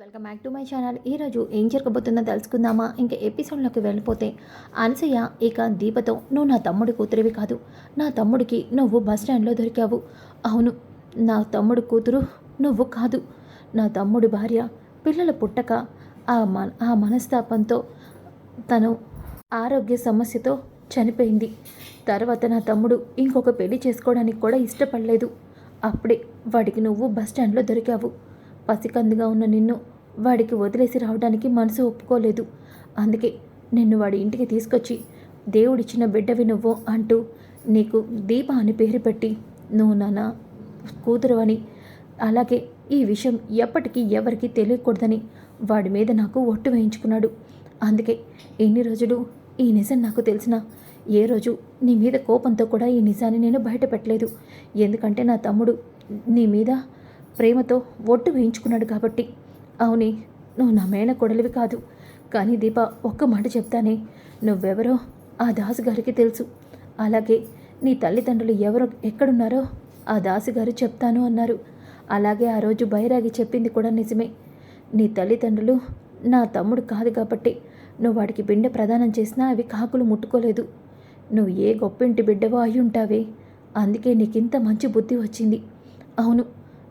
Welcome back to my channel. ఈరోజు ఏం జరగబోతుందో తెలుసుకుందామా? ఇంకా ఎపిసోడ్లోకి వెళ్ళిపోతే అనసూయ ఇక దీపతో నువ్వు నా తమ్ముడి కూతురివి కాదు. నా తమ్ముడికి నువ్వు బస్ స్టాండ్లో దొరికావు. అవును నా తమ్ముడు కూతురు నువ్వు కాదు. నా తమ్ముడి భార్య పిల్లలు పుట్టక ఆ మన ఆ మనస్తాపంతో తను ఆరోగ్య సమస్యతో చనిపోయింది. తర్వాత నా తమ్ముడు ఇంకొక పెళ్ళి చేసుకోవడానికి కూడా ఇష్టపడలేదు. అప్పుడే వాడికి నువ్వు బస్ స్టాండ్లో దొరికావు. పసికందుగా ఉన్న నిన్ను వాడికి వదిలేసి రావడానికి మనసు ఒప్పుకోలేదు. అందుకే నిన్ను వాడి ఇంటికి తీసుకొచ్చి దేవుడిచ్చిన బిడ్డవి నువ్వు అంటూ నీకు దీప అని పేరు పెట్టి నువ్వు నాన్న కూతురు అని అలాగే ఈ విషయం ఎప్పటికీ ఎవరికీ తెలియకూడదని వాడి మీద నాకు ఒట్టు వేయించుకున్నాడు. అందుకే ఎన్ని రోజులు ఈ నిజం నాకు తెలిసిన ఏ రోజు నీ మీద కోపంతో కూడా ఈ నిజాన్ని నేను బయటపెట్టలేదు. ఎందుకంటే నా తమ్ముడు నీ మీద ప్రేమతో ఒట్టు వేయించుకున్నాడు కాబట్టి. అవునే నువ్వు నా మేన కొడలివి కాదు. కానీ దీప ఒక్క మాట చెప్తానే. నువ్వెవరో ఆ దాసు గారికి తెలుసు. అలాగే నీ తల్లిదండ్రులు ఎవరో ఎక్కడున్నారో ఆ దాసు గారు చెప్తాను అన్నారు. అలాగే ఆ రోజు బైరాగి చెప్పింది కూడా నిజమే. నీ తల్లిదండ్రులు నా తమ్ముడు కాదు కాబట్టి నువ్వు వాడికి బిండె ప్రదానం చేసినా అవి కాకులు ముట్టుకోలేదు. నువ్వు ఏ గొప్పింటి బిడ్డవో అయి ఉంటావే అందుకే నీకింత మంచి బుద్ధి వచ్చింది. అవును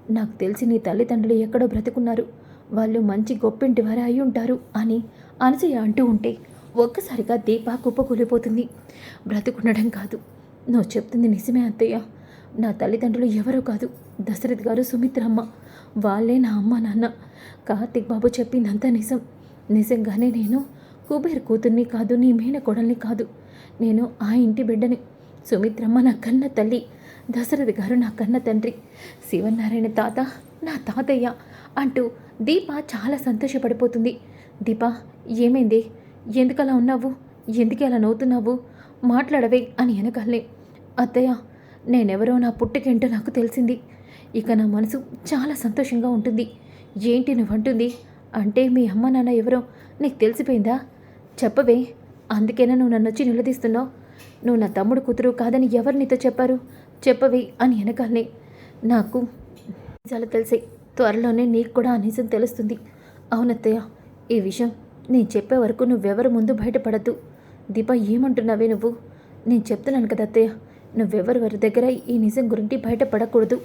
నాకు తెలిసి నీ తల్లిదండ్రులు ఎక్కడో బ్రతుకున్నారు. వాళ్ళు మంచి గొప్పింటి వారే అయి ఉంటారు అని అనసూయ అంటూ ఉంటే ఒక్కసారిగా దీప కుప్పకూలిపోతుంది. బ్రతుకుండడం కాదు. నువ్వు చెప్తుంది నిజమే అత్తయ్య. నా తల్లిదండ్రులు ఎవరో కాదు. దశరథ్ గారు సుమిత్రమ్మ. వాళ్ళే నా అమ్మ నాన్న. కార్తిక్ బాబు చెప్పిందంతా నిజం. నిజంగానే నేను కుబేర్ కూతుర్ని కాదు నీ మేన కొడల్ని కాదు. నేను ఆ ఇంటి బిడ్డని. సుమిత్రమ్మ నా కన్న తల్లి. దశరథి గారు నా కన్న తండ్రి. శివనారాయణ తాత నా తాతయ్య అంటూ దీప చాలా సంతోషపడిపోతుంది. దీప ఏమైంది? ఎందుకలా ఉన్నావు? ఎందుకు అలా నవ్వుతున్నావు? మాట్లాడవే అని వెనకాలే అత్తయ్య నేనెవరో నా పుట్టుకేంటో నాకు తెలిసింది. ఇక నా మనసు చాలా సంతోషంగా ఉంటుంది. ఏంటి నువ్వంటుంది? అంటే మీ అమ్మ నాన్న ఎవరో నీకు తెలిసిపోయిందా? చెప్పవే. అందుకేనా నువ్వు నన్ను వచ్చి నిలదీస్తున్నావు? నువ్వు నా తమ్ముడు కూతురు కాదని ఎవరు నీతో చెప్పారు? చెప్పవి అని వెనకాలనే నాకు నిజాలు తెలిసాయి. త్వరలోనే నీకు కూడా ఆ నిజం తెలుస్తుంది. అవునత్తయ్య ఈ విషయం నేను చెప్పే వరకు నువ్వెవరు ముందు బయటపడద్దు. దీప ఏమంటున్నావే నువ్వు? నేను చెప్తున్నాను కదా అత్తయ్య నువ్వెవరి వారి దగ్గర ఈ నిజం గురించి బయటపడకూడదు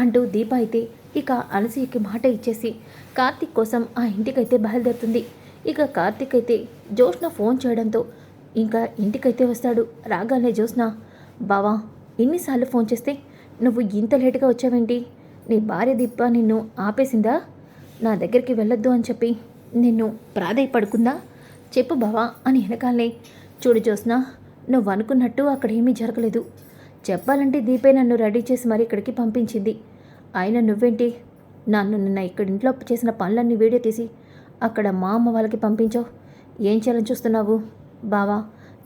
అంటూ దీప అయితే ఇక అనసూయకి మాట ఇచ్చేసి కార్తీక్ కోసం ఆ ఇంటికైతే బయలుదేరుతుంది. ఇక కార్తీక్ అయితే జోష్న ఫోన్ చేయడంతో ఇంకా ఇంటికైతే వస్తాడు. రాగానే జోష్న బావా ఎన్నిసార్లు ఫోన్ చేస్తే నువ్వు ఇంత లేటుగా వచ్చావేంటి? నీ భార్య దీప నిన్ను ఆపేసిందా? నా దగ్గరికి వెళ్ళొద్దు అని చెప్పి నిన్ను ప్రాధాయపడుకుందా? చెప్పు బావా అని వెనకాలనే చూడు జోస్న నువ్వు అనుకున్నట్టు అక్కడ ఏమీ జరగలేదు. చెప్పాలంటే దీపే నన్ను రెడీ చేసి మరి ఇక్కడికి పంపించింది. అయినా నువ్వేంటి? నన్ను నిన్న ఇక్కడ ఇంట్లో చేసిన పనులన్నీ వీడియో తీసి అక్కడ మా అమ్మ వాళ్ళకి పంపించావు. ఏం చేయాలని చూస్తున్నావు బావా?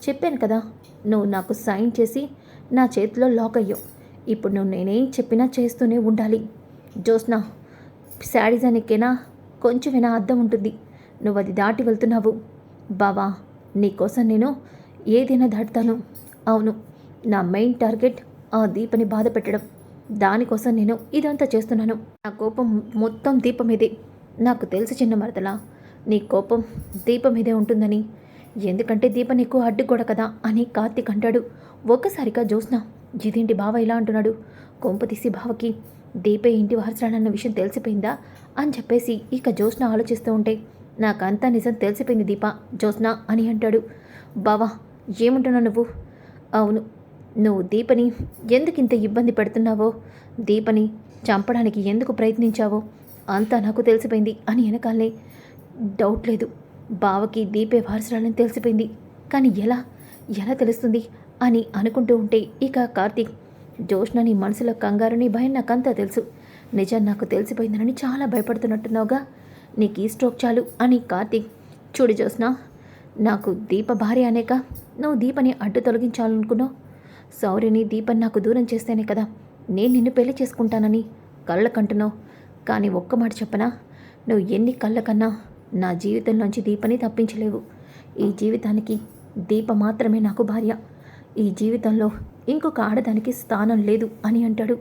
చెప్పాను కదా నువ్వు నాకు సైన్ చేసి నా చేతిలో లాక్ అయ్యావు ఇప్పుడు నువ్వు నేనేం చెప్పినా చేస్తూనే ఉండాలి. జోస్నా శాడిజానికేనా కొంచెమైనా అర్థం ఉంటుంది. నువ్వు అది దాటి వెళ్తున్నావు. బావా నీకోసం నేను ఏదైనా దాటుతాను. అవును నా మెయిన్ టార్గెట్ ఆ దీపని బాధ పెట్టడం. దానికోసం నేను ఇదంతా చేస్తున్నాను. నా కోపం మొత్తం దీపం మీదే. నాకు తెలుసు చిన్న మరదలా నీ కోపం దీపం మీదే ఉంటుందని. ఎందుకంటే దీప నీకు అడ్డు కదా అని కార్తీక్ అంటాడు. ఒక్కసారిగా జ్యోత్స్న ఇదేంటి బావ ఇలా అంటున్నాడు? కొంపతీసి బావకి దీపే ఇంటి వారసురాలన్న విషయం తెలిసిపోయిందా? అని చెప్పేసి ఇక జ్యోత్స్న ఆలోచిస్తూ ఉంటే నాకంతా నిజం తెలిసిపోయింది దీప జ్యోత్స్న అని అంటాడు. బావా ఏమంటున్నావు నువ్వు? అవును నువ్వు దీపని ఎందుకు ఇంత ఇబ్బంది పెడుతున్నావో దీపని చంపడానికి ఎందుకు ప్రయత్నించావో అంతా నాకు తెలిసిపోయింది అని వెనకాలనే డౌట్ లేదు. బావకి దీపే వారసురాలని తెలిసిపోయింది. కానీ ఎలా? ఎలా తెలుస్తుంది? అని అనుకుంటూ ఉంటే ఇక కార్తీక్ జోష్న నీ మనసులో కంగారు నీ భయం నాకంతా తెలుసు. నిజం నాకు తెలిసిపోయిందని చాలా భయపడుతున్నట్టున్నావుగా. నీకు ఈ స్ట్రోక్ చాలు అని కార్తీక్ చూడు జోష్న నాకు దీప భార్య అనేక. నువ్వు దీపని అడ్డు తొలగించాలనుకున్నావు. సౌర్యని దీపని నాకు దూరం చేస్తేనే కదా. నేను నిన్ను పెళ్ళి చేసుకుంటానని కళ్ళకంటున్నావు. కానీ ఒక్క మాట చెప్పనా? నువ్వు ఎన్ని కళ్ళకన్నా నా జీవితంలోంచి దీపని తప్పించలేవు. ఈ జీవితానికి దీప మాత్రమే నాకు భార్య. ఈ జీవితంలో ఇంకొక ఆడదానికి స్థానం లేదు అని అంటాడు.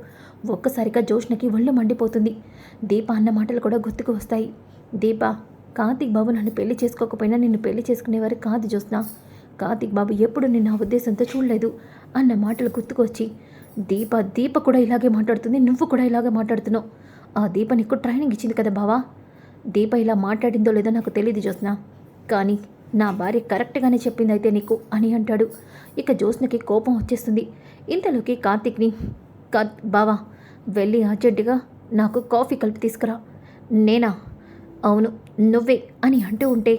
ఒక్కసారిగా జోష్నకి ఒళ్ళు మండిపోతుంది. దీప అన్న మాటలు కూడా గుర్తుకు వస్తాయి. దీప కార్తిక్ బాబు నన్ను పెళ్ళి చేసుకోకపోయినా నిన్ను పెళ్ళి చేసుకునేవారు కాదు జ్యోత్స్న కార్తిక్ బాబు ఎప్పుడు నిన్న ఆ ఉద్దేశంతో చూడలేదు అన్న మాటలు గుర్తుకొచ్చి దీప దీప కూడా ఇలాగే మాట్లాడుతుంది నువ్వు కూడా ఇలాగే మాట్లాడుతున్నావు. ఆ దీప నీకు ట్రైనింగ్ ఇచ్చింది కదా బావా? దీప ఇలా మాట్లాడిందో లేదో నాకు తెలియదు జ్యోత్స్న. కానీ నా భార్య కరెక్ట్గానే చెప్పింది అయితే నీకు అని అంటాడు. ఇక జ్యోత్స్నకి కోపం వచ్చేస్తుంది. ఇంతలోకి కార్తీక్ని కా బావా వెళ్ళి అర్జెంటుగా నాకు కాఫీ కలిపి తీసుకురా. నేనా? అవును నువ్వే అని అంటూ ఉంటే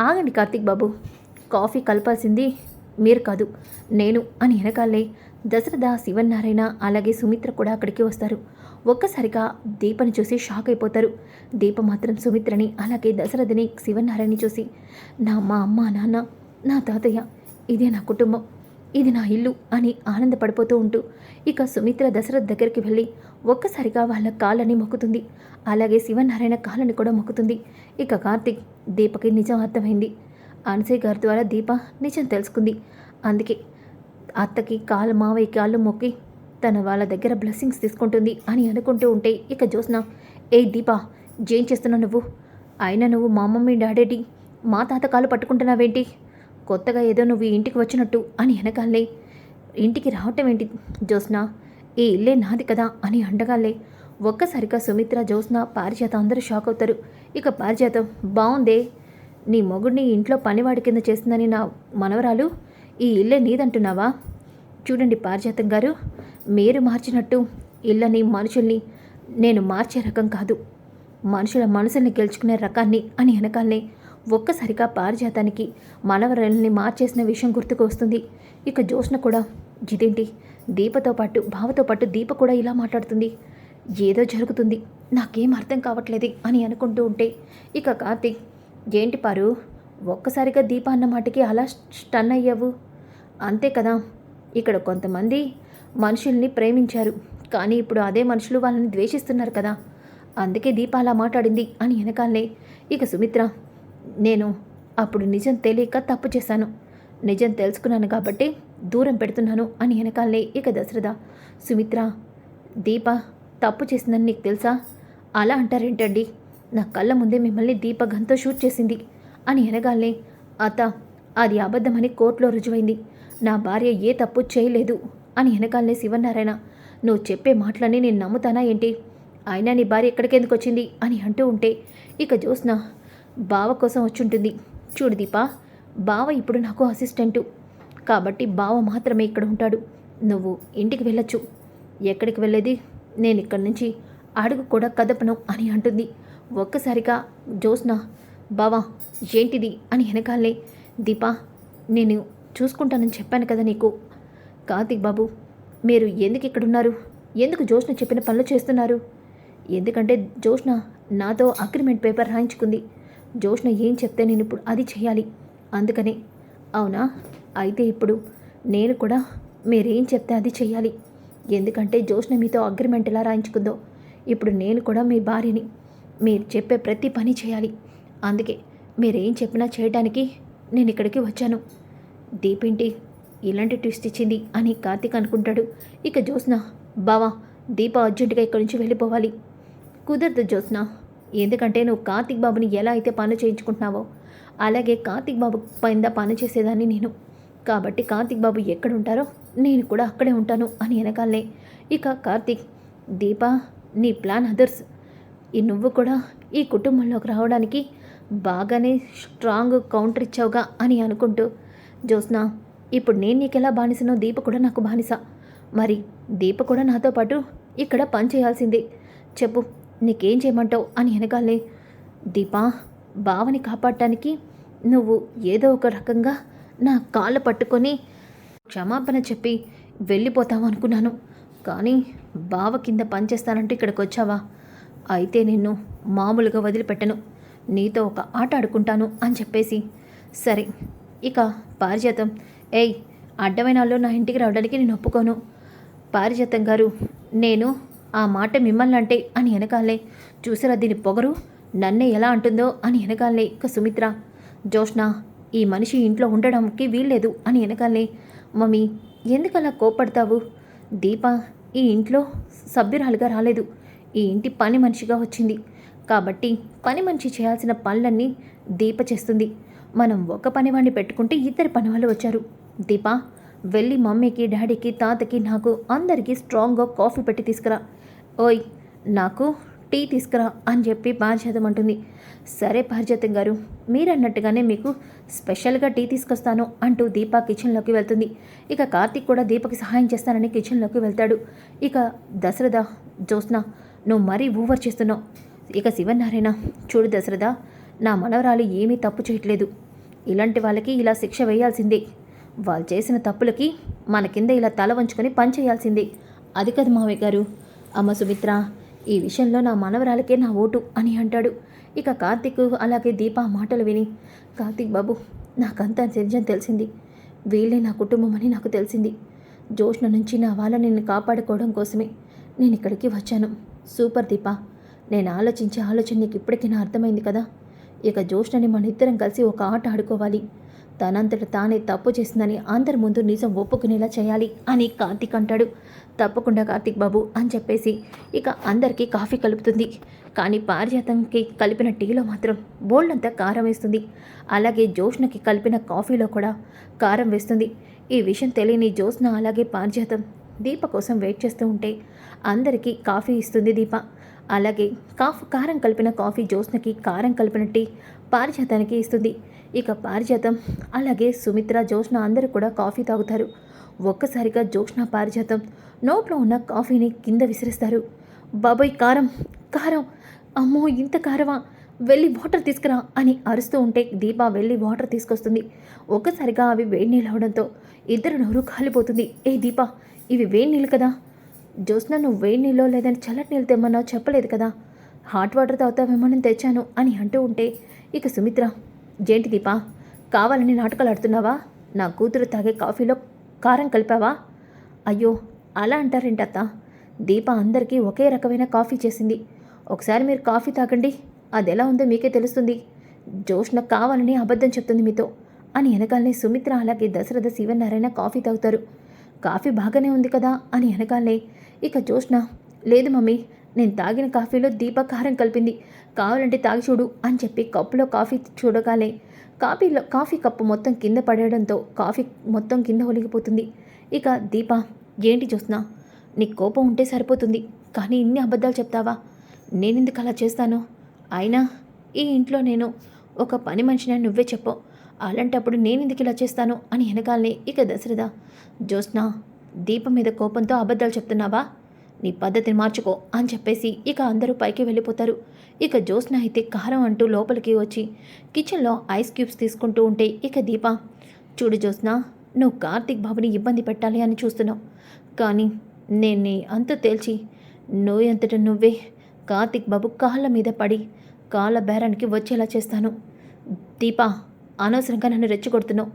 ఆగండి కార్తీక్ బాబు. కాఫీ కలపాల్సింది మీరు కాదు నేను అని వెనకాలే. దశరథ శివన్నారాయణ అలాగే సుమిత్ర కూడా అక్కడికి వస్తారు. ఒక్కసారిగా దీపని చూసి షాక్ అయిపోతారు. దీప మాత్రం సుమిత్రని అలాగే దశరథని శివనారాయణని చూసి నా మా అమ్మ నాన్న నా తాతయ్య ఇదే నా కుటుంబం ఇది నా ఇల్లు అని ఆనందపడిపోతూ ఉంటూ ఇక సుమిత్ర దశరథ్ దగ్గరికి వెళ్ళి ఒక్కసారిగా వాళ్ళ కాళ్ళని మొక్కుతుంది. అలాగే శివనారాయణ కాళ్ళని కూడా మొక్కుతుంది. ఇక కార్తిక్ దీపకి నిజం అర్థమైంది. అనసూయ గారి ద్వారా దీప నిజం తెలుసుకుంది. అందుకే అత్తకి కాళ్ళ మావయ్య కాళ్ళు మొక్కి తన వాళ్ళ దగ్గర బ్లెస్సింగ్స్ తీసుకుంటుంది అని అనుకుంటూ ఉంటే ఇక జ్యోత్స్న ఏ దీపా ఏం చేస్తున్నావు నువ్వు? అయినా నువ్వు మా మమ్మీ డాడేటి మా తాత కాళ్ళు పట్టుకుంటున్నావేంటి? కొత్తగా ఏదో నువ్వు ఇంటికి వచ్చినట్టు అని వెనకాలే ఇంటికి రావటం ఏంటి జ్యోత్స్న? ఈ ఇల్లే నాది కదా అని అండగాలే. ఒక్కసారిగా సుమిత్ర జ్యోత్స్న పారిజాత అందరూ షాక్ అవుతారు. ఇక పారిజాతం బాగుందే నీ మొగుడిని ఇంట్లో పనివాడి కింద చేస్తుందని నా మనవరాలు ఈ ఇల్లే నీదంటున్నావా? చూడండి పారిజాతం గారు మీరు మార్చినట్టు ఇళ్ళని మనుషుల్ని నేను మార్చే రకం కాదు. మనుషుల మనసుల్ని గెలుచుకునే రకాన్ని అని వెనకాలనే ఒక్కసారిగా పారిజాతానికి మనవరల్ని మార్చేసిన విషయం గుర్తుకు వస్తుంది. ఇక జోష్న కూడా ఇదేంటి? దీపతో పాటు భావతో పాటు దీప కూడా ఇలా మాట్లాడుతుంది. ఏదో జరుగుతుంది. నాకేం అర్థం కావట్లేదు అని అనుకుంటూ ఉంటే ఇక కార్తీక్ ఏంటి పారు ఒక్కసారిగా దీప అన్న మాటకి అలా స్టన్ అయ్యావు? అంతే కదా ఇక్కడ కొంతమంది మనుషుల్ని ప్రేమించారు. కానీ ఇప్పుడు అదే మనుషులు వాళ్ళని ద్వేషిస్తున్నారు కదా. అందుకే దీప అలా మాట్లాడింది అని వెనకాలే ఇక సుమిత్ర నేను అప్పుడు నిజం తెలియక తప్పు చేశాను. నిజం తెలుసుకున్నాను కాబట్టి దూరం పెడుతున్నాను అని వెనకాలే ఇక దశరథ. సుమిత్ర దీప తప్పు చేసిందని నీకు తెలుసా? అలా అంటారేంటండి? నా కళ్ళ ముందే మిమ్మల్ని దీప గంతో షూట్ చేసింది అని వెనగాలనే అత అది అబద్ధమని కోర్టులో రుజువైంది. నా భార్య ఏ తప్పు చేయలేదు అని వెనకాలనే శివనారాయణ నువ్వు చెప్పే మాటలని నేను నమ్ముతానా ఏంటి? అయినా నీ భార్య ఎక్కడికెందుకు వచ్చింది అని అంటూ ఉంటే ఇక జ్యోత్స్న బావ కోసం వచ్చుంటుంది. చూడు దీపా బావ ఇప్పుడు నాకు అసిస్టెంటు. కాబట్టి బావ మాత్రమే ఇక్కడ ఉంటాడు. నువ్వు ఇంటికి వెళ్ళొచ్చు. ఎక్కడికి వెళ్ళేది? నేను ఇక్కడి నుంచి అడుగు కూడా కదపను అని అంటుంది. ఒక్కసారిగా జ్యోత్స్న బావా ఏంటిది అని వెనకాలే దీపా నేను చూసుకుంటానని చెప్పాను కదా నీకు. కార్తిక్ బాబు మీరు ఎందుకు ఇక్కడ ఉన్నారు ఎందుకు జోష్న చెప్పిన పనులు చేస్తున్నారు? ఎందుకంటే జోష్న నాతో అగ్రిమెంట్ పేపర్ రాయించుకుంది. జోష్న ఏం చెప్తే నేను ఇప్పుడు అది చేయాలి. అందుకని అవునా? అయితే ఇప్పుడు నేను కూడా మీరేం చెప్తే అది చేయాలి. ఎందుకంటే జోష్న మీతో అగ్రిమెంట్ ఎలా రాయించుకుందో ఇప్పుడు నేను కూడా మీ భార్యని మీరు చెప్పే ప్రతి పని చేయాలి. అందుకే మీరేం చెప్పినా చేయడానికి నేను ఇక్కడికి వచ్చాను. దీపేంటి ఇలాంటి ట్విస్ట్ ఇచ్చింది అని కార్తీక్ అనుకుంటాడు. ఇక జ్యోత్స్న బావా దీప అర్జెంటుగా ఇక్కడి నుంచి వెళ్ళిపోవాలి. కుదరదు జ్యోత్స్న ఎందుకంటే నువ్వు కార్తీక్ బాబుని ఎలా అయితే పనులు చేయించుకుంటున్నావో అలాగే కార్తీక్ బాబు పైన పని చేసేదాన్ని నేను. కాబట్టి కార్తీక్ బాబు ఎక్కడ ఉంటారో నేను కూడా అక్కడే ఉంటాను అని వెనకాలనే ఇక కార్తీక్ దీప నీ ప్లాన్ అదర్స్. ఈ నువ్వు కూడా ఈ కుటుంబంలోకి రావడానికి బాగానే స్ట్రాంగ్ కౌంటర్ ఇచ్చావుగా అని అనుకుంటూ జ్యోత్స్న ఇప్పుడు నేను నీకెలా బానిసనో దీప కూడా నాకు బానిస. మరి దీప కూడా నాతో పాటు ఇక్కడ పని చేయాల్సిందే. చెప్పు నీకేం చేయమంటావు అని వెనకాలే దీపా బావని కాపాడటానికి నువ్వు ఏదో ఒక రకంగా నా కాళ్ళు పట్టుకొని క్షమాపణ చెప్పి వెళ్ళిపోతావు అనుకున్నాను. కానీ బావ కింద పనిచేస్తానంటే ఇక్కడికి వచ్చావా? అయితే నిన్ను మామూలుగా వదిలిపెట్టను. నీతో ఒక ఆట ఆడుకుంటాను అని చెప్పేసి. సరే ఇక పారిజాతం. ఏయ్ అడ్డమైన వాళ్ళు నా ఇంటికి రావడానికి నేను ఒప్పుకోను. పారిజాతం గారు నేను ఆ మాట మిమ్మల్ని అంటే అని వెనకాలే. చూసారా దీని పొగరు? నన్నే ఎలా అంటుందో అని వెనకాలే ఇక సుమిత్ర. జోష్ణ ఈ మనిషి ఇంట్లో ఉండడానికి వీల్లేదు అని వెనకాలే. మమ్మీ ఎందుకు అలా కోపడతావు దీప ఈ ఇంట్లో సభ్యురాలుగా రాలేదు. ఈ ఇంటి పని మనిషిగా వచ్చింది. కాబట్టి పని మనిషి చేయాల్సిన పనులన్నీ దీప చేస్తుంది. మనం ఒక పనివాణ్ణి పెట్టుకుంటే ఇద్దరు పనివాళ్ళు వచ్చారు. దీప వెళ్ళి మమ్మీకి డాడీకి తాతకి నాకు అందరికీ స్ట్రాంగ్గా కాఫీ పెట్టి తీసుకురా. ఓయ్ నాకు టీ తీసుకురా అని చెప్పి పారిజాతం అంటుంది. సరే పారిజాతం గారు మీరన్నట్టుగానే మీకు స్పెషల్గా టీ తీసుకొస్తాను అంటూ దీప కిచెన్లోకి వెళ్తుంది. ఇక కార్తీక్ కూడా దీపకి సహాయం చేస్తానని కిచెన్లోకి వెళ్తాడు. ఇక దశరథ జ్యోత్స్న నువ్వు మరీ ఓవర్ చేస్తున్నావు. ఇక శివనారాయణ చూడు దశరథ నా మనవరాలు ఏమీ తప్పు చేయట్లేదు. ఇలాంటి వాళ్ళకి ఇలా శిక్ష వేయాల్సిందే. వాళ్ళు చేసిన తప్పులకి మన కింద ఇలా తల వంచుకొని పనిచేయాల్సిందే అది కదు మావయ్య గారు. అమ్మ సుమిత్ర ఈ విషయంలో నా మనవరాలకే నా ఓటు అని అంటాడు. ఇక కార్తిక్ అలాగే దీప మాటలు విని కార్తిక్ బాబు నాకంతా నిజం తెలిసింది. వీళ్ళే నా కుటుంబం అని నాకు తెలిసింది. జోష్ణ నుంచి నా వాళ్ళ నిన్ను కాపాడుకోవడం కోసమే నేను ఇక్కడికి వచ్చాను. సూపర్ దీప నేను ఆలోచించే ఆలోచన నీకు ఇప్పటికీ నా అర్థమైంది కదా? ఇక జోష్నని మన ఇద్దరం కలిసి ఒక ఆట ఆడుకోవాలి. తనంతట తానే తప్పు చేసిందని అందరి ముందు నిజం ఒప్పుకునేలా చేయాలి అని కార్తీక్ అంటాడు. తప్పకుండా కార్తీక్ బాబు అని చెప్పేసి ఇక అందరికీ కాఫీ కలుపుతుంది. కానీ పారిజాతంకి కలిపిన టీలో మాత్రం బోల్డంతా కారం వేస్తుంది. అలాగే జోష్నకి కలిపిన కాఫీలో కూడా కారం వేస్తుంది. ఈ విషయం తెలియని జోష్న అలాగే పారిజాతం దీప కోసం వెయిట్ చేస్తూ ఉంటే అందరికీ కాఫీ ఇస్తుంది దీప. అలాగే కాఫ్ కారం కలిపిన కాఫీ జ్యోత్స్నకి కారం కలిపిన టీ పారిజాతానికి ఇస్తుంది. ఇక పారిజాతం అలాగే సుమిత్ర జ్యోత్స్న అందరూ కూడా కాఫీ తాగుతారు. ఒక్కసారిగా జ్యోత్స్న పారిజాతం నోట్లో ఉన్న కాఫీని కింద విసిరిస్తారు. బాబాయ్ కారం కారం! అమ్మో ఇంత కారమా? వెళ్ళి వాటర్ తీసుకురా అని అరుస్తూ ఉంటే దీప వెళ్ళి వాటర్ తీసుకొస్తుంది. ఒక్కసారిగా అవి వేడి నీళ్ళు అవడంతో ఇద్దరు నోరు కాలిపోతుంది. ఏ దీప ఇవి వేడి నీళ్ళు కదా? జ్యోత్స్న నువ్వు వేడి నీళ్ళు లేదని చల్లటి నీళ్ళు తెమ్మన్నావు చెప్పలేదు కదా. హాట్ వాటర్ తాగుతావేమో నేను తెచ్చాను అని అంటూ ఉంటే ఇక సుమిత్ర జేంటి దీపా కావాలని నాటకాలు ఆడుతున్నావా? నా కూతురు తాగే కాఫీలో కారం కలిపావా? అయ్యో అలా అంటారేంటత్త? దీప అందరికీ ఒకే రకమైన కాఫీ చేసింది. ఒకసారి మీరు కాఫీ తాగండి అది ఎలా ఉందో మీకే తెలుస్తుంది. జోష్న కావాలని అబద్ధం చెప్తుంది మీతో అని వెనకాలనే సుమిత్ర అలాగే దశరథ శివనారాయణ కాఫీ తాగుతారు. కాఫీ బాగానే ఉంది కదా అని వెనకాలనే ఇక జోష్న లేదు మమ్మీ నేను తాగిన కాఫీలో దీపకారం కలిపింది. కావాలంటే తాగి చూడు అని చెప్పి కప్పులో కాఫీ చూడగానే కాఫీలో కాఫీ కప్పు మొత్తం కింద పడేయడంతో కాఫీ మొత్తం కింద ఒలిగిపోతుంది. ఇక దీప ఏంటి చూస్తున్నా నీకు కోపం ఉంటే సరిపోతుంది కానీ ఇన్ని అబద్ధాలు చెప్తావా? నేనెందుకు అలా చేస్తాను? అయినా ఈ ఇంట్లో నేను ఒక పని మనిషిని నువ్వే చెప్పు. అలాంటప్పుడు నేనెందుకు ఇలా చేస్తాను? అని వెనకాలనే ఇక దశరథ జ్యోత్స్న దీపం మీద కోపంతో అబద్ధాలు చెప్తున్నావా? నీ పద్ధతిని మార్చుకో అని చెప్పేసి ఇక అందరూ పైకి వెళ్ళిపోతారు. ఇక జ్యోత్స్న అయితే కారం అంటూ లోపలికి వచ్చి కిచెన్లో ఐస్ క్యూబ్స్ తీసుకుంటూ ఉంటే ఇక దీప చూడు జ్యోత్స్న నువ్వు కార్తీక్ బాబుని ఇబ్బంది పెట్టాలి అని చూస్తున్నావు. కానీ నేను నీ అంత తేల్చి నువ్వు అంతట నువ్వే కార్తీక్ బాబు కాళ్ళ మీద పడి కాళ్ళ బేరానికి వచ్చేలా చేస్తాను. దీపా అనవసరంగా నన్ను రెచ్చగొడుతున్నావు.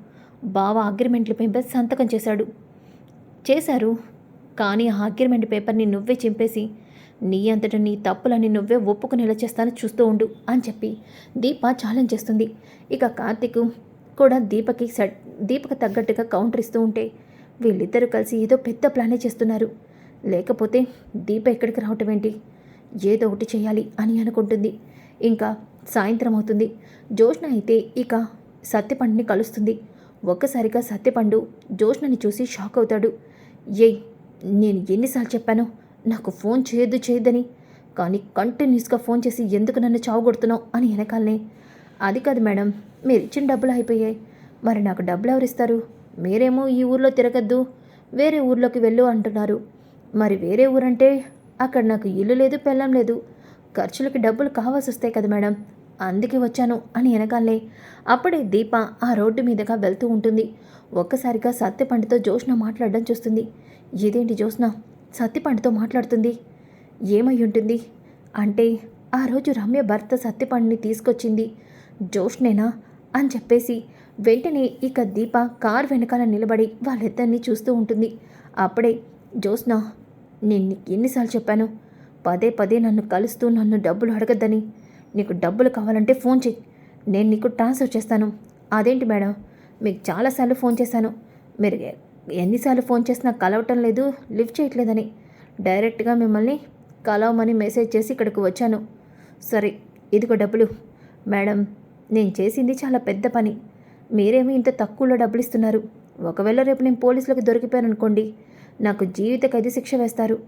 బావ అగ్రిమెంట్లపై పేపర్ సంతకం చేశాడు. చేశారు. కానీ ఆ అగ్రిమెంట్ పేపర్ని నువ్వే చింపేసి నీ అంతట నీ తప్పులని నువ్వే ఒప్పుకునేలా చేస్తాను చూస్తూ ఉండు అని చెప్పి దీప ఛాలెంజ్ చేస్తుంది. ఇక కార్తిక్ కూడా దీపకి సెట్ దీపకు తగ్గట్టుగా కౌంటర్ ఇస్తూ ఉంటే వీళ్ళిద్దరూ కలిసి ఏదో పెద్ద ప్లానే చేస్తున్నారు. లేకపోతే దీప ఎక్కడికి రావటం ఏంటి? ఏదో ఒకటి చేయాలి అని అనుకుంటుంది. ఇంకా సాయంత్రం అవుతుంది. జోష్న అయితే ఇక సత్యపండుని కలుస్తుంది. ఒక్కసారిగా సత్యపండు జోష్నని చూసి షాక్ అవుతాడు. ఏయ్ నేను ఎన్నిసార్లు చెప్పాను నాకు ఫోన్ చేయొద్దు చేయొద్దని కానీ కంటిన్యూస్గా ఫోన్ చేసి ఎందుకు నన్ను చావుగొడుతున్నావు అని వెనకాలనే. అది కాదు మేడం మీరు ఇచ్చిన డబ్బులు అయిపోయాయి. మరి నాకు డబ్బులు ఎవరిస్తారు మీరేమో ఈ ఊర్లో తిరగద్దు వేరే ఊర్లోకి వెళ్ళు అంటున్నారు. మరి వేరే ఊరంటే అక్కడ నాకు ఇల్లు లేదు పెళ్ళం లేదు. ఖర్చులకి డబ్బులు కావాల్సి వస్తాయి కదా మేడం. అందుకే వచ్చాను అని వెనకాలే అప్పుడే దీప ఆ రోడ్డు మీదుగా వెళ్తూ ఉంటుంది. ఒక్కసారిగా సత్యపండితో జోష్న మాట్లాడడం చూస్తుంది. ఇదేంటి జోష్న సత్యపండుతో మాట్లాడుతుంది. ఏమై ఉంటుంది? అంటే ఆ రోజు రమ్య భర్త సత్యపండుని తీసుకొచ్చింది. జోష్నేనా అని చెప్పేసి వెంటనే ఇక దీప కార్ వెనకాల నిలబడి వాళ్ళిద్దరిని చూస్తూ ఉంటుంది. అప్పుడే జోష్న నేను ఎన్నిసార్లు చెప్పాను? పదే పదే నన్ను కలుస్తూ నన్ను డబ్బులు అడగద్దని. నీకు డబ్బులు కావాలంటే ఫోన్ చెయ్యి నేను నీకు ట్రాన్స్ఫర్ చేస్తాను. అదేంటి మేడం? మీకు చాలాసార్లు ఫోన్ చేశాను. మీరు ఎన్నిసార్లు ఫోన్ చేసినా కలవటం లేదు లిఫ్ట్ చేయట్లేదని. డైరెక్ట్గా మిమ్మల్ని కలవమని మెసేజ్ చేసి ఇక్కడికి వచ్చాను. సరే ఇదిగో డబ్బులు. మేడం నేను చేసింది చాలా పెద్ద పని. మీరేమీ ఇంత తక్కువలో డబ్బులు ఇస్తున్నారు ఒకవేళ రేపు నేను పోలీసులకు దొరికిపోయాను అనుకోండి నాకు జీవిత ఖైదీ శిక్ష వేస్తారు.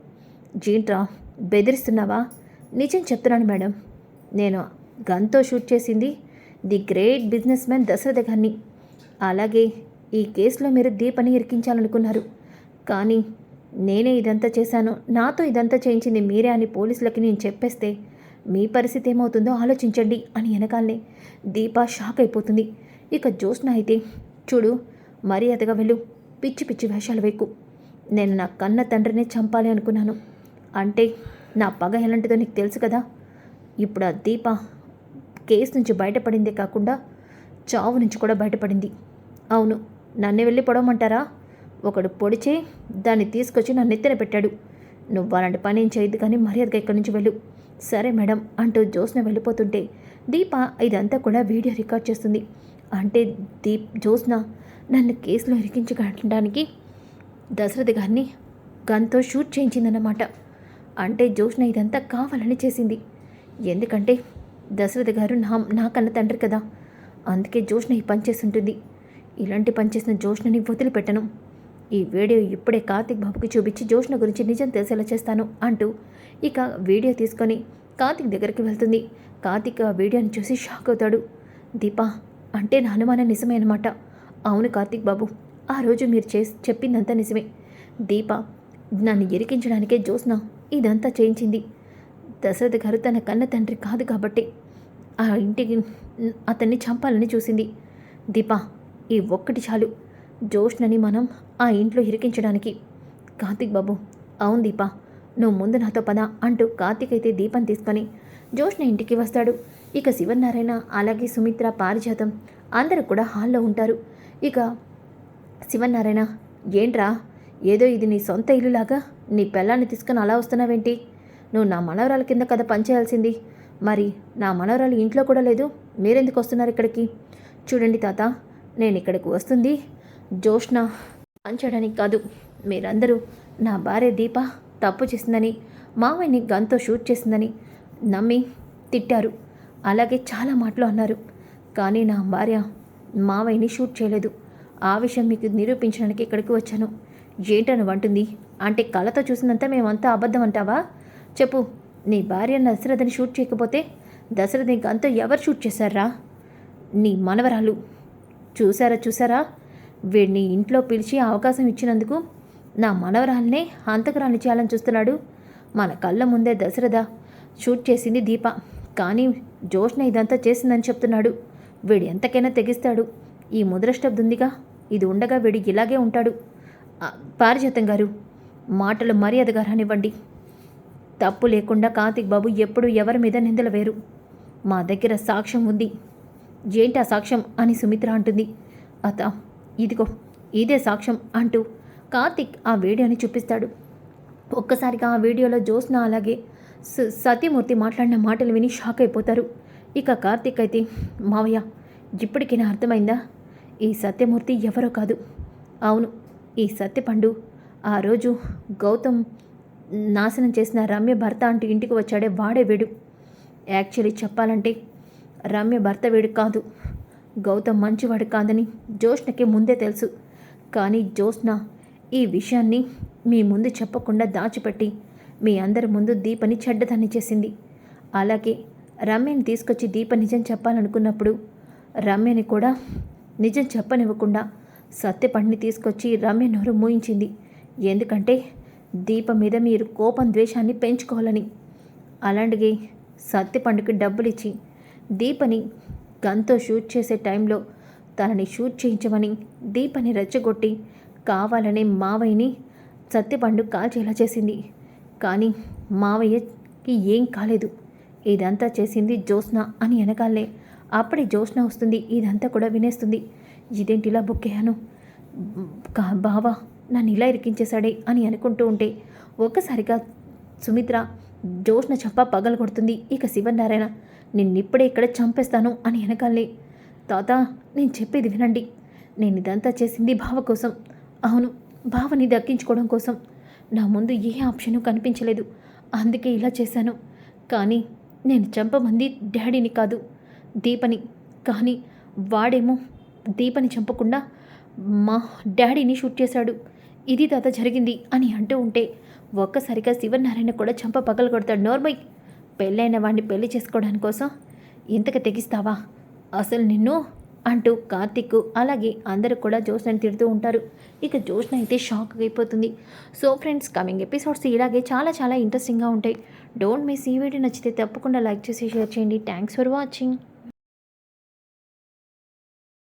జీంట్రా బెదిరిస్తున్నావా? నిజం చెప్తున్నాను మేడం. నేను గన్తో షూట్ చేసింది the great business man Dasharatha గారిని. అలాగే ఈ కేసులో మీరు దీపని ఇరికించాలనుకున్నారు. కానీ నేనే ఇదంతా చేశాను. నాతో ఇదంతా చేయించింది మీరే అని పోలీసులకి నేను చెప్పేస్తే మీ పరిస్థితి ఏమవుతుందో ఆలోచించండి అని వెనకాలనే దీప షాక్ అయిపోతుంది. ఇక జ్యోత్స్న అయితే చూడు మర్యాదగా వెళ్ళు. పిచ్చి పిచ్చి వేషాలు వేకు. నేను నా కన్న తండ్రినే చంపాలి అనుకున్నాను. అంటే నా పగ ఎలాంటిదో నీకు తెలుసు కదా. ఇప్పుడు ఆ దీప కేసు నుంచి బయటపడిందే కాకుండా చావు నుంచి కూడా బయటపడింది. అవును నన్ను వెళ్ళి పొడవమంటారా? ఒకడు పొడిచే దాన్ని తీసుకొచ్చి నన్ను ఎత్తిన పెట్టాడు. నువ్వు అలాంటి పని ఏం చేయదు కానీ మర్యాదగా ఇక్కడి నుంచి వెళ్ళు. సరే మేడం అంటూ జ్యోత్స్న వెళ్ళిపోతుంటే దీప ఇదంతా కూడా వీడియో రికార్డ్ చేస్తుంది. అంటే దీప్ జ్యోత్స్న నన్ను కేసులో ఇరికించడానికి దశరథ గారిని గన్తో షూట్ చేయించిందన్నమాట. అంటే జ్యోత్స్న ఇదంతా కావాలని చేసింది. ఎందుకంటే దశరథ గారు నా నా కన్న తండ్రి కదా. అందుకే జోష్ణ ఈ పని ఉంటుంది ఇలాంటి పనిచేసిన జోష్ణని వదిలిపెట్టను. ఈ వీడియో ఇప్పుడే కార్తిక్ బాబుకి చూపించి జోష్ణ గురించి నిజం తెలిసేలా చేస్తాను అంటూ ఇక వీడియో తీసుకొని కార్తిక్ దగ్గరికి వెళ్తుంది. కార్తిక్ ఆ వీడియోని చూసి షాక్ అవుతాడు. దీపా అంటే నా అనుమానం నిజమే అనమాట అవును కార్తిక్ బాబు ఆ రోజు మీరు చేసి చెప్పిందంతా నిజమే. దీప నన్ను ఇరికించడానికే జ్యోత్స్న ఇదంతా చేయించింది. దశరథ గారు తన కన్న తండ్రి కాదు కాబట్టి ఆ ఇంటికి అతన్ని చంపాలని చూసింది. దీపా ఈ ఒక్కటి చాలు. జోష్నని మనం ఆ ఇంట్లో ఇరికించడానికి. కార్తిక్ బాబు అవును దీపా నువ్వు ముందు నాతో పద అంటూ కార్తిక్ అయితే దీపం తీసుకొని జోష్న ఇంటికి వస్తాడు. ఇక శివనారాయణ అలాగే సుమిత్ర పారిజాతం అందరూ కూడా హాల్లో ఉంటారు. ఇక శివనారాయణ ఏంట్రా? ఏదో ఇది నీ సొంత ఇల్లులాగా నీ పెళ్ళాన్ని తీసుకుని అలా వస్తున్నావేంటి? నువ్వు నా మనవరాల కింద కదా పనిచేయాల్సింది మరి నా మనవరాలు ఇంట్లో కూడా లేదు. మీరెందుకు వస్తున్నారు ఇక్కడికి? చూడండి తాత నేను ఇక్కడికి వస్తుంది. జోష్న పంచడానికి కాదు మీరందరూ నా భార్య దీప తప్పు చేసిందని మావయ్యని గన్తో షూట్ చేసిందని నమ్మి తిట్టారు. అలాగే చాలా మాటలు అన్నారు. కానీ నా భార్య మావయ్యని షూట్ చేయలేదు. ఆ విషయం మీకు నిరూపించడానికి ఇక్కడికి వచ్చాను. ఏంటని అంటుంది అంటే కళతో చూసినంత మేమంతా అబద్ధం అంటావా? చెప్పు నీ భార్య దశరథని షూట్ చేయకపోతే దశరథని అంతా ఎవరు షూట్ చేశారా? నీ మనవరాలు. చూసారా చూసారా వీడిని ఇంట్లో పిలిచి అవకాశం ఇచ్చినందుకు నా మనవరాల్నే హంతకురాన్ని చేయాలని చూస్తున్నాడు. మన కళ్ళ ముందే దశరథ షూట్ చేసింది దీప. కానీ జోష్న ఇదంతా చేసిందని చెప్తున్నాడు. వీడు ఎంతకైనా తెగిస్తాడు. ఈ ముద్రష్టబ్దుందిగా ఇది ఉండగా వీడు ఇలాగే ఉంటాడు. పారిజాతం గారు మాటలు మర్యాదగా రానివ్వండి. తప్పు లేకుండా కార్తిక్ బాబు ఎప్పుడు ఎవరి మీద నిందలు వేరు. మా దగ్గర సాక్ష్యం ఉంది. ఏంటి ఆ సాక్ష్యం అని సుమిత్ర అంటుంది. అత ఇదిగో ఇదే సాక్ష్యం అంటూ కార్తిక్ ఆ వీడియోని చూపిస్తాడు. ఒక్కసారిగా ఆ వీడియోలో జ్యోత్స్న అలాగే స- సత్యమూర్తి మాట్లాడిన మాటలు విని షాక్ అయిపోతారు. ఇక కార్తిక్ అయితే మావయ్య ఇప్పటికైనా అర్థమైందా? ఈ సత్యమూర్తి ఎవరో కాదు. అవును ఈ సత్యపండు. ఆ రోజు గౌతమ్ నాశనం చేసిన రమ్య భర్త అంటూ ఇంటికి వచ్చాడే వాడే వీడు. యాక్చువల్లీ చెప్పాలంటే రమ్య భర్త వీడు కాదు. గౌతమ్ మంచివాడు కాదని జోష్నకి ముందే తెలుసు. కానీ జోష్న ఈ విషయాన్ని మీ ముందు చెప్పకుండా దాచిపెట్టి మీ అందరి ముందు దీపని చెడ్డదాన్ని చేసింది. అలాగే రమ్యని తీసుకొచ్చి దీప నిజం చెప్పాలనుకున్నప్పుడు రమ్యని కూడా నిజం చెప్పనివ్వకుండా సత్యపండిని తీసుకొచ్చి రమ్య నోరు మూయించింది. ఎందుకంటే దీప మీద మీరు కోపం ద్వేషాన్ని పెంచుకోవాలని. అలాంటిది సత్యపండుకి డబ్బులు డబ్బులిచ్చి దీపని గన్తో షూట్ చేసే టైంలో తనని షూట్ చేయించమని దీపని రెచ్చగొట్టి కావాలనే మావయ్యని సత్యపండు కాల్చేలా చేసింది. కానీ మావయ్యకి ఏం కాలేదు. ఇదంతా చేసింది జ్యోత్స్న అని వెనకాలే అప్పుడే జ్యోత్స్న వస్తుంది. ఇదంతా కూడా వినేస్తుంది. ఇదేంటి ఇలా బుక్ అయ్యాను కా బావా నన్ను ఇలా ఇరికించేశాడే అని అనుకుంటూ ఉంటే ఒక్కసారిగా సుమిత్ర జోష్న చంప పగలు కొడుతుంది. ఇక శివనారాయణ నిన్నిప్పుడే ఇక్కడ చంపేస్తాను అని వెనకాలే తాత నేను చెప్పేది వినండి. నేను ఇదంతా చేసింది బావ కోసం. అవును బావని దక్కించుకోవడం కోసం. నా ముందు ఏ ఆప్షను కనిపించలేదు. అందుకే ఇలా చేశాను. కానీ నేను చంపమంది డాడీని కాదు దీపని. కానీ వాడేమో దీపని చంపకుండా మా డాడీని షూట్ చేశాడు. ఇది తాత జరిగింది అని అంటూ ఉంటే ఒక్కసారిగా శివనారాయణ కూడా చంప పగలు కొడతాడు నోర్మై. పెళ్ళైన వాడిని పెళ్ళి చేసుకోవడానికి కోసం ఇంతకు తెగిస్తావా? అసలు నిన్ను? అంటూ కార్తిక్ అలాగే అందరూ కూడా జోష్నని తిడుతూ ఉంటారు. ఇక జోష్న అయితే షాక్ అయిపోతుంది. సో ఫ్రెండ్స్ కమింగ్ ఎపిసోడ్స్ ఇలాగే చాలా చాలా ఇంట్రెస్టింగ్గా ఉంటాయి. డోంట్ మిస్ ఈ వీడియో నచ్చితే తప్పకుండా లైక్ చేసి షేర్ చేయండి. Thanks for watching.